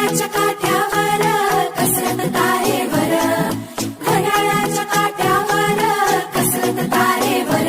घड्याळाच्या काठ्यावर कसरत तारेवर घड्याळाच्या काठ्यावर कसरत तारेवर